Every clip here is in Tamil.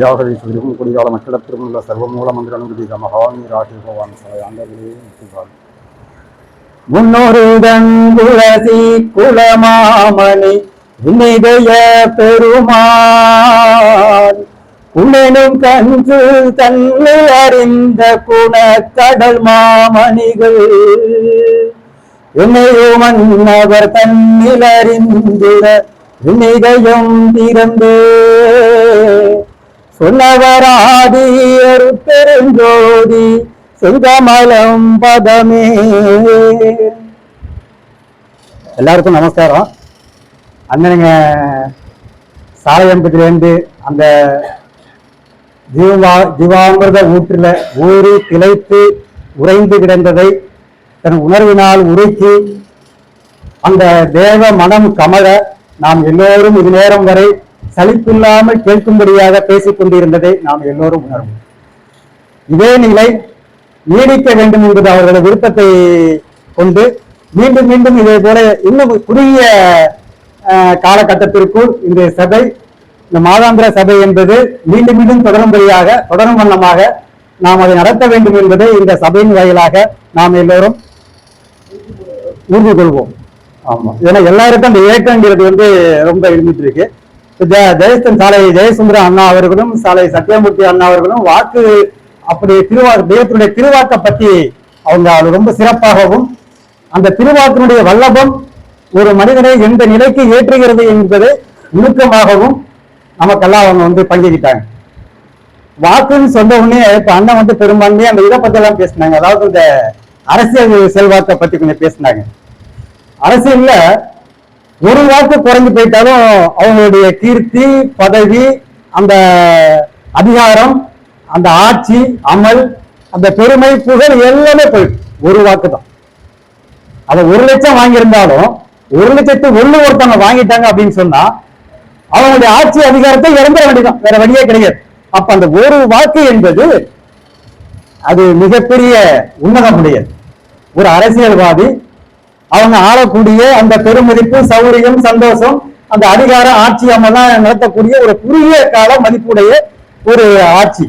வியாகரி குடிகால மக்களிடத்திலும் உள்ள சர்வமூல மந்திர மகாமி ராகி பகவான் சிலை ஆண்டவர்களே முத்துகால் முன்னோருடன் குலசி குலமாமணி விநிதய பெருமான். உன்னும் கன்று தன்னை அறிந்த குண கடல் மாமணிகள். என்னையோ மன்னவர் தன்னில் அறிந்திட விநிதயம் திறந்தே. சொன்னவராதி ஒரு பெருஞ்சோதி செங்கமலம் பதமே. எல்லாருக்கும் நமஸ்காரம். அண்ணனுங்க சாலையம்பத்திலேருந்து அந்த ஜீவா ஜீவாமிரத ஊற்றில் ஊறி திளைத்து உறைந்து கிடந்ததை தன் உணர்வினால் உருக்கி அந்த தேவ மனம் கமழ நாம் எல்லோரும் இது நேரம் வரை சலிப்பில்லாமல் கேட்கும்படியாக பேசிக் கொண்டிருந்ததை நாம் எல்லோரும் உணர்வோம். இதே நிலை நீடிக்க வேண்டும் என்பது அவர்களது விருப்பத்தை கொண்டு மீண்டும் மீண்டும் இதே போல இன்னும் குறுகிய காலகட்டத்திற்குள் இந்த சபை இந்த மாதாந்திர சபை என்பது மீண்டும் மீண்டும் தொடரும்படியாக தொடரும் வண்ணமாக நாம் அதை நடத்த வேண்டும் என்பதை இந்த சபையின் வாயிலாக நாம் எல்லோரும் உறுதி கொள்வோம். ஆமா. ஏன்னா எல்லாருக்கும் அந்த ஏக்கங்கிறது வந்து ரொம்ப இருந்துட்டு இருக்கு. ஜெயஸ்தன் சாலை ஜெயசுந்தரம் அண்ணா அவர்களும் சாலை சத்யமூர்த்தி அண்ணா அவர்களும் வாக்கு அப்படி திருவா தெய்வத்தினுடைய திருவாக்கை பத்தி அவங்க அது ரொம்ப சிறப்பாகவும் அந்த திருவாக்கினுடைய வல்லபம் ஒரு மனிதனை எந்த நிலைக்கு ஏற்றுகிறது என்பது நுணுக்கமாகவும் நமக்கெல்லாம் அவங்க வந்து பங்கிக்கிட்டாங்க வாக்குன்னு சொன்ன உடனே இப்ப அண்ணன் வந்து பெரும்பான்மையா அந்த இதை பத்தி எல்லாம் பேசினாங்க. அதாவது இந்த அரசியல் செல்வாக்கை பத்தி கொஞ்சம் பேசினாங்க. அரசியல்ல ஒரு வாக்கு குறைஞ்சு போயிட்டாலும் அவங்களுடைய கீர்த்தி பதவி அந்த அதிகாரம் அந்த ஆட்சி அமல் அந்த பெருமை புகழ் எல்லாமே போயிடும் ஒரு வாக்கு தான். அதை ஒரு லட்சம் வாங்கியிருந்தாலும் ஒரு லட்சத்து ஒண்ணு ஒருத்தவங்க வாங்கிட்டாங்க அப்படின்னு சொன்னா அவங்களுடைய ஆட்சி அதிகாரத்தை இறந்துட வேண்டியதான் வேற வழியே கிடையாது. அப்ப அந்த ஒரு வாக்கு என்பது அது மிகப்பெரிய உன்னதம் உடையது. ஒரு அரசியல்வாதி அவங்க ஆளக்கூடிய அந்த பெருமதிப்பு சௌரியம் சந்தோஷம் அந்த அதிகார ஆட்சி அமெல்லாம் நடத்தக்கூடிய ஒரு குறுகிய கால மதிப்புடைய ஒரு ஆட்சி.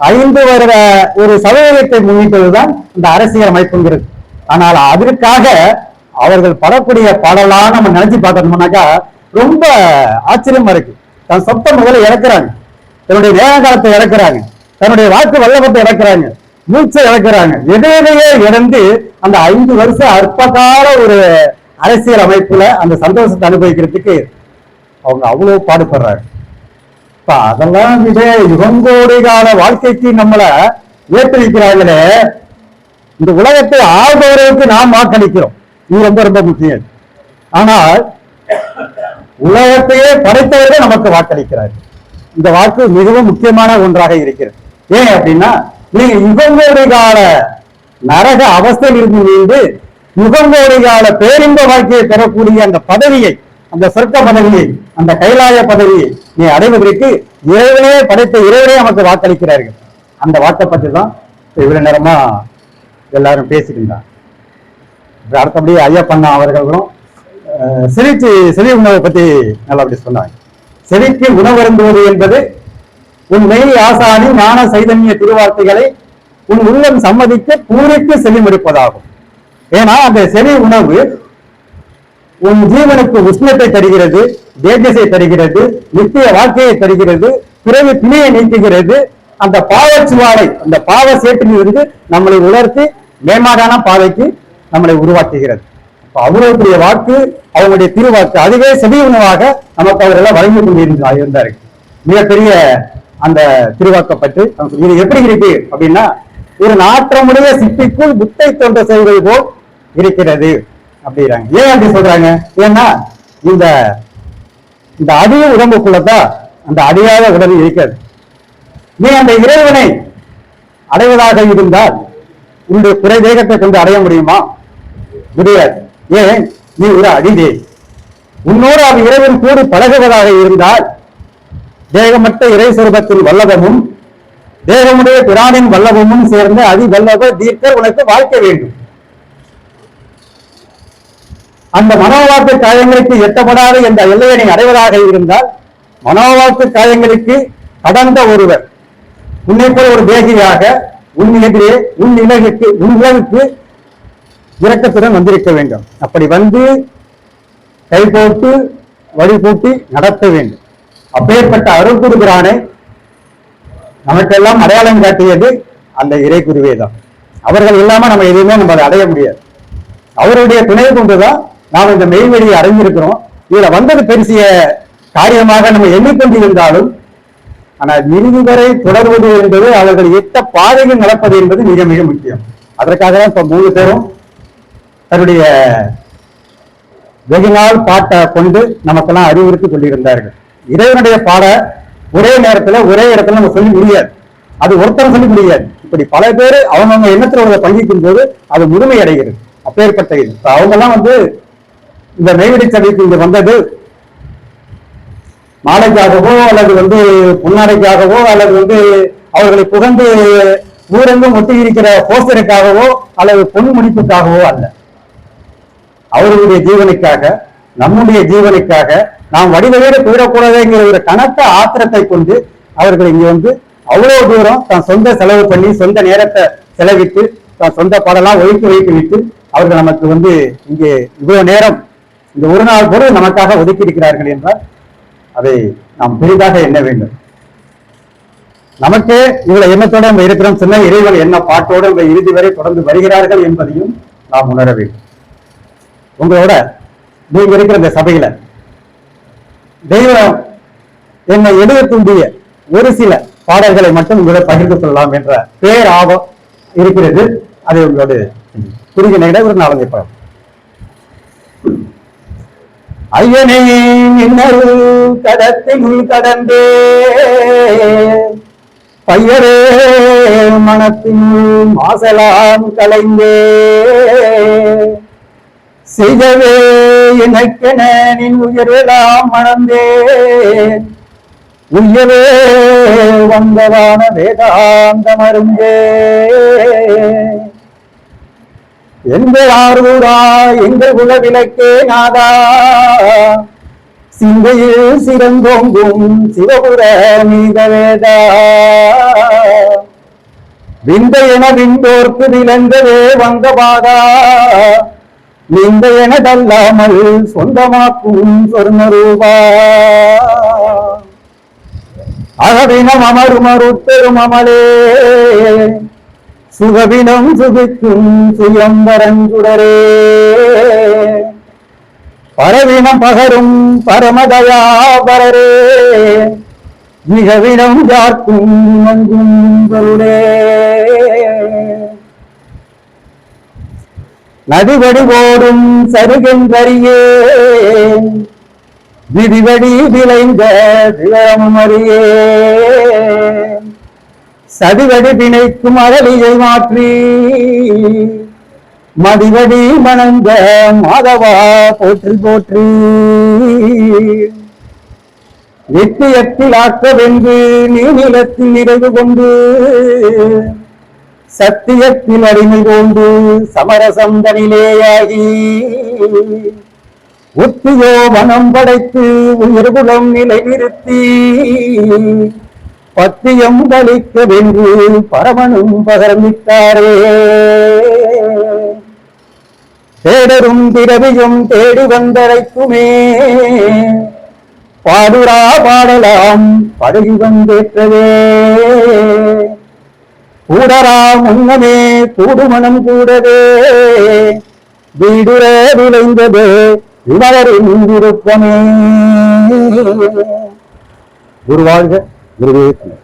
ஐந்து வருட ஒரு சதவீதத்தை முன்னிட்டதுதான் இந்த அரசியல் அமைப்புங்கிறது. ஆனால் அதற்காக அவர்கள் படக்கூடிய பாடலாம் நம்ம நினைச்சு பார்த்தோம்னாக்கா ரொம்ப ஆச்சரியமா இருக்கு. தன் சொத்த முதல்ல இறக்குறாங்க தன்னுடைய நேர காலத்தை இறக்குறாங்க தன்னுடைய வாக்கு வல்லபத்தை இறக்குறாங்க மூச்சை இழக்கிறாங்க. எதையதையே இழந்து அந்த ஐந்து வருஷம் அற்பகால ஒரு அரசியல் அமைப்புல அந்த சந்தோஷத்தை அனுபவிக்கிறதுக்கு அவங்க அவ்வளவு பாடுபடுறாங்க. இப்ப அதெல்லாம் விட யுகங்கோடி கால வாழ்க்கைக்கு நம்மளை ஏற்றி வைக்கிறாங்களே இந்த உலகத்தை ஆள்பவர்களுக்கு நாம் வாக்களிக்கிறோம். இது ரொம்ப ரொம்ப முக்கியம். ஆனால் உலகத்தையே படைத்தவர்கள் நமக்கு வாக்களிக்கிறார் இந்த வாக்கு மிகவும் முக்கியமான ஒன்றாக இருக்கிறது. ஏன் அப்படின்னா நீங்க யுகங்கோடி கால நரக அவஸ்தையில் இருந்து மீண்டு யுகங்கோடி கால பேரின்ப வாழ்க்கையை பெறக்கூடிய அந்த பதவியை அந்த சொர்க்க பதவியை அந்த கைலாய பதவியை நீ அடைவதற்கு இறைவனே படைத்த இறைவனே நமக்கு வாக்களிக்கிறார்கள். அந்த வாக்கை பற்றி தான் இவ்வளவு நேரமா எல்லாரும் பேசிக்கின்றாங்க அடுத்தபடி அடுத்தபடி ஐயப்பண்ணா அவர்களும் அஹ், செவிக்கு செவி உணவை பத்தி நல்லா அப்படி சொன்னாங்க. செவிக்கு உணவருந்துவது என்பது உன் மெய் ஆசானி ஞான சைதன்ய திருவார்த்தைகளை உன் உள்ளம் சம்மதிக்க பூரித்து செவிமடுப்பதாகும். ஏன்னா அந்த செவி உணவு உன் ஜீவனுக்கு உஷ்ணத்தை தருகிறது தேஜஸை தருகிறது நித்திய வாழ்க்கையை தருகிறது பிறகு பிணியை நீக்குகிறது. அந்த பாவச்சுவாலை அந்த பாவ சேற்றிலிருந்து நம்மளை உணர்த்தி மேம்பாடான பாதைக்கு நம்மளை உருவாக்குகிறது. அவர்களுடைய வாக்கு அவங்களுடைய திருவாக்கு அதுவே செவி உணவாக நமக்கு அவரெல்லாம் வழங்கி கொண்டிருந்தார் இருந்தார்கள். மிகப்பெரிய அந்த திருவாக்கப்பட்டு இது எப்படி இருக்கு அப்படின்னா ஒரு நாற்றமுடைய சிப்பிக்குள் முட்டை தோன்ற செய்வது போல் இருக்கிறது அப்படிங்கிறாங்க. ஏன் அப்படி சொல்றாங்க? ஏன்னா இந்த இந்த அடிய உடம்புக்குள்ளதான் அந்த அடியாத உடல் இருக்கிறது. நீ அந்த இறைவனை அடைவதாக இருந்தால் உன்னுடைய குறை வேகத்தை கொண்டு அடைய முடியுமா? முடியாது. ஏன்? நீ ஒரு அடிதே. உன்னோடு அவர் இறைவன் கூடி பழகுவதாக இருந்தால் தேகமற்ற இறை சொருபத்தின் வல்லபமும் தேகமுடைய பிராணின் வல்லபமும் சேர்ந்து அதி வல்லப தீர்க்க உனக்கு வாழ்க்க வேண்டும். அந்த மனோவாக்கு காயங்களுக்கு எட்டப்படாது என்ற எல்லையை நீ அடைவதாக இருந்தால் மனோவாக்கு காயங்களுக்கு கடந்த ஒருவர் உன்னை போல ஒரு தேகியாக உன் எதிரே உன் இலகுக்கு உன் இலகுக்கு இரக்கத்துடன் வந்திருக்க வேண்டும். அப்படி வந்து கை போட்டு வழி நடத்த வேண்டும். அப்பேற்பட்ட அருள் குருபிரானை நமக்கெல்லாம் அடையாளம் காட்டியது அந்த இறை குருவே தான் அவர்கள் இல்லாம நம்ம எதுவுமே நம்ம அதை அடைய முடியாது. அவருடைய துணை கொண்டுதான் நாம் இந்த மெய்வெளியை அடைஞ்சிருக்கிறோம் இதுல வந்தது பெருசிய காரியமாக நம்ம எண்ணிக்கொண்டிருந்தாலும் ஆனால் இறுதி வரை தொடர்வது என்பது அவர்கள் எட்ட பாதையில் நடப்பது என்பது மிக மிக முக்கியம். அதற்காக தான் இப்ப மூணு பேரும் தன்னுடைய வெகு நாள் பாட்டை கொண்டு நமக்கெல்லாம் அறிவுறுத்தி கொண்டிருந்தார்கள். இறைவனுடைய பாட ஒரே நேரத்துல ஒரே இடத்துல நம்ம சொல்லி முடியாது. அது ஒருத்தரும் சொல்லி முடியாது. இப்படி பல பேர் அவங்கவுங்க எண்ணத்துல உள்ளதை பங்கிக்கும் போது அது முழுமை அடைகிறது. அப்பேற்பட்ட இது. அவங்க எல்லாம் வந்து இந்த மெய்வெடி சபைக்கு இங்க வந்தது மாலைக்காகவோ அல்லது வந்து புன்னாடைக்காகவோ அல்லது வந்து அவர்களை புகழ்ந்து ஊரெங்கும் ஒட்டி இருக்கிற போஸ்டருக்காகவோ அல்லது பொன் முடிப்புக்காகவோ அல்ல. அவர்களுடைய ஜீவனுக்காக நம்முடைய ஜீவனுக்காக நாம் வடிவவேறு போயிடக்கூடாதுங்கிற ஒரு கனத்த ஆத்திரத்தை கொண்டு அவர்கள் இங்க வந்து அவ்வளவு தூரம் தான் சொந்த செலவு பண்ணி சொந்த நேரத்தை செலவிட்டு தான் சொந்த பாடலாம் ஒதுக்கி வைத்து விட்டு அவர்கள் நமக்கு வந்து இங்கே இவ்வளவு நேரம் இந்த ஒரு நாள் பொருள் நமக்காக ஒதுக்கி இருக்கிறார்கள் என்றால் அதை நாம் பெரிதாக எண்ண வேண்டும். நமக்கே இவ்வளவு எண்ணத்தோட நம்ம இருக்கிறோம். சொன்ன இறைவன் என்ன பாட்டோடு நம்ம இறுதி வரை தொடர்ந்து வருகிறார்கள் என்பதையும் நாம் உணர வேண்டும். உங்களோட நீங்க இருக்கிற இந்த சபையில தெய்வம் என்னை எழுதக்கூடிய ஒரு சில பாடல்களை மட்டும் உங்களை பகிர்ந்து கொள்ளலாம் என்ற பேர் ஆபம் இருக்கிறது. அதை உங்களோடு குறுகிய நேரம் ஒரு நாலஞ்சு படம் ஐயனே இன்னரு கடத்தினுள் கடந்தே. பையரே மனத்தினுள் மாசலாம் கலைந்தே. செய்தவே எனக்கென நின் உயிரெல்லாம் மணந்தே உயவே வந்தவான வேதாந்த மருந்தே எங்கள் ஆர்வூரா எங்கள் குல விளக்கே நாதா. சிந்தையில் சிறந்தோங்கும் சிவபுர மீதவேதா விந்த என விந்தோர்க்கு விளந்தவே வந்தபாதா நீங்க எனதல்லாமல் சொந்தமாக்கும் சொர்ணரூபா. அகவினம் அமரும் அருத்தரும் அமலே. சுகவினம் சுகிக்கும் சுயம்பரஞ்சுடரே பரவினம் பகரும் பரமதயாபரரே மிகவினம் யார்க்கும் நன்கும் பொருளே. நதிவடி ஓடும் சருகென்றறியே விதிவடி விளைந்த விவரமறியே சதிவடி பிணைக்கும் அகலியை மாற்றி. மதிவடி மணந்த மாதவா போற்றி. போற்றி நித்தியத்தில் ஆக்கவென்று நீ நிலத்தில் நிறைவு கொண்டு. சத்தியத்தில் அடிமை கொண்டு சமரசம் தனிலேயாகி உத்தியோ மனம் படைத்து உயிர் குலம் நிலை நிறுத்தி பத்தியம் பலிக்க வென்று பரமனும் பகர்மித்தாரே தேடரும் திரவியும் தேடி வந்தரைக்குமே பாடுரா பாடலாம் படகி வந்தேற்றவே. கூடரா முன்னமே கூடுமனம் கூடவே. வீடுர விளைந்தது விமலரின் விருப்பமே குருவாழ்க குருவே துணை